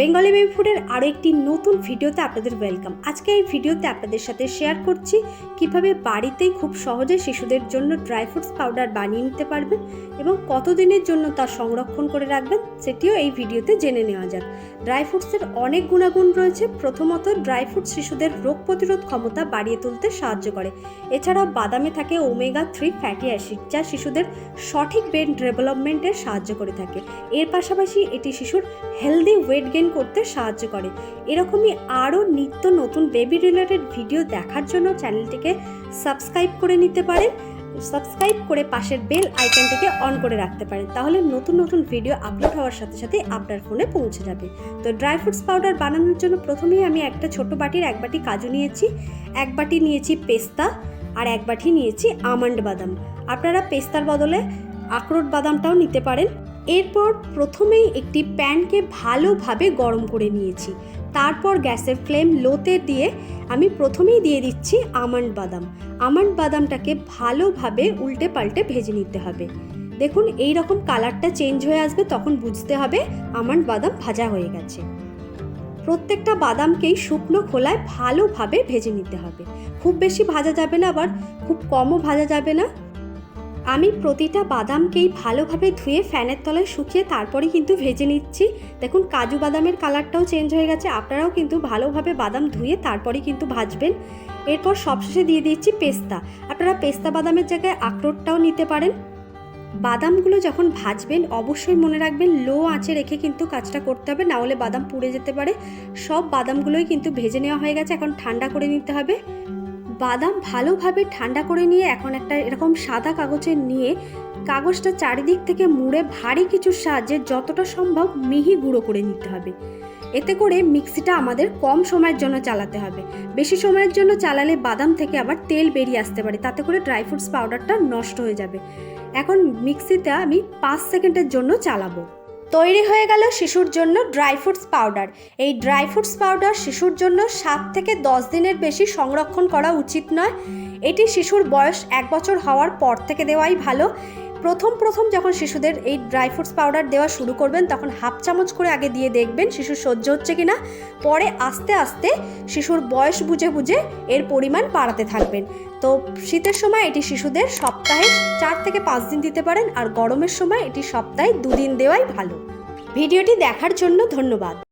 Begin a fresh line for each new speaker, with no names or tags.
Bengali baby ফুডের আরও একটি নতুন ভিডিওতে আপনাদের ওয়েলকাম আজকে এই ভিডিওতে আপনাদের সাথে শেয়ার করছি কীভাবে বাড়িতেই খুব সহজে শিশুদের জন্য ড্রাই ফ্রুটস পাউডার বানিয়ে নিতে পারবেন এবং কতদিনের জন্য তা সংরক্ষণ করে রাখবেন সেটিও এই ভিডিওতে জেনে নেওয়া যাক। ড্রাই ফ্রুটসের অনেক গুণাগুণ রয়েছে। প্রথমত ড্রাই ফ্রুটস শিশুদের রোগ প্রতিরোধ ক্ষমতা বাড়িয়ে তুলতে সাহায্য করে। এছাড়াও বাদামে থাকে ওমেগা থ্রি ফ্যাটি অ্যাসিড যা শিশুদের সঠিক ব্রেন ডেভেলপমেন্টের সাহায্য করে থাকে। এর পাশাপাশি এটি শিশুর হেলদি ওয়েট গেইন করতে সাহায্য করে। এরকমই আরও নিত্য নতুন বেবি রিলেটেড ভিডিও দেখার জন্য চ্যানেলটিকে সাবস্ক্রাইব করে নিতে পারেন। সাবস্ক্রাইব করে পাশের বেল আইকনটিকে অন করে রাখতে পারেন। তাহলে নতুন নতুন ভিডিও আপলোড হওয়ার সাথে সাথে আপনার ফোনে পৌঁছে যাবে। তো ড্রাই ফ্রুটস পাউডার বানানোর জন্য প্রথমেই আমি একটা ছোট বাটির এক বাটি কাজু নিয়েছি, এক বাটি নিয়েছি পেস্তা আর এক বাটি নিয়েছি আমন্ড বাদাম। আপনারা পেস্তার বদলে আখরোট বাদামটাও নিতে পারেন। এরপর প্রথমেই একটি প্যানকে ভালোভাবে গরম করে নিয়েছি। তারপর গ্যাসের ফ্লেম লোতে দিয়ে আমি প্রথমেই দিয়ে দিচ্ছি আমন্ড বাদাম। আমন্ড বাদামটাকে ভালোভাবে উল্টে পাল্টে ভেজে নিতে হবে। দেখুন, এই রকম কালারটা চেঞ্জ হয়ে আসবে, তখন বুঝতে হবে আমন্ড বাদাম ভাজা হয়ে গেছে। প্রত্যেকটা বাদামকেই শুকনো খোলায় ভালোভাবে ভেজে নিতে হবে। খুব বেশি ভাজা যাবে না, আবার খুব কমও ভাজা যাবে না। আমি প্রতিটা বাদামকেই ভালোভাবে ধুয়ে ফ্যানের তলায় শুকিয়ে তারপরে কিন্তু ভেজে নিচ্ছি। দেখুন, কাজু বাদামের কালারটাও চেঞ্জ হয়ে গেছে। আপনারাও কিন্তু ভালোভাবে বাদাম ধুয়ে তারপরে কিন্তু ভাজবেন। এরপর সবশেষে দিয়ে দিচ্ছি পেস্তা। আপনারা পেস্তা বাদামের জায়গায় আখরোটটাও নিতে পারেন। বাদামগুলো যখন ভাজবেন, অবশ্যই মনে রাখবেন, লো আঁচে রেখে কিন্তু কাজটা করতে হবে, না হলে বাদাম পুড়ে যেতে পারে। সব বাদামগুলোই কিন্তু ভেজে নেওয়া হয়ে গেছে, এখন ঠান্ডা করে নিতে হবে। বাদাম ভালোভাবে ঠান্ডা করে নিয়ে এখন একটা এরকম সাদা কাগজে নিয়ে কাগজটা চারিদিক থেকে মুড়ে ভারী কিছুর সাহায্যে যতটা সম্ভব মিহি গুঁড়ো করে নিতে হবে। এতে করে মিক্সিটা আমাদের কম সময়ের জন্য চালাতে হবে। বেশি সময়ের জন্য চালালে বাদাম থেকে আবার তেল বেরিয়ে আসতে পারে, তাতে করে ড্রাই ফ্রুটস পাউডারটা নষ্ট হয়ে যাবে। এখন মিক্সিতে আমি পাঁচ সেকেন্ডের জন্য চালাবো। তৈরি হয়ে গেল শিশুর জন্য ড্রাই ফ্রুটস পাউডার। এই ড্রাই ফ্রুটস পাউডার শিশুর জন্য সাত থেকে দশ দিনের বেশি সংরক্ষণ করা উচিত নয়। এটি শিশুর বয়স এক বছর হওয়ার পর থেকে দেওয়াই ভালো। প্রথম প্রথম যখন শিশুদের এই ড্রাই ফ্রুটস পাউডার দেওয়া শুরু করবেন, তখন হাফ চামচ করে আগে দিয়ে দেখবেন শিশুর সহ্য হচ্ছে কি না পরে আস্তে আস্তে শিশুর বয়স বুঝে বুঝে এর পরিমাণ বাড়াতে থাকবেন। তো শীতের সময় এটি শিশুদের সপ্তাহে চার থেকে পাঁচ দিন দিতে পারেন, আর গরমের সময় এটি সপ্তাহে দুদিন দেওয়াই ভালো। ভিডিওটি দেখার জন্য ধন্যবাদ।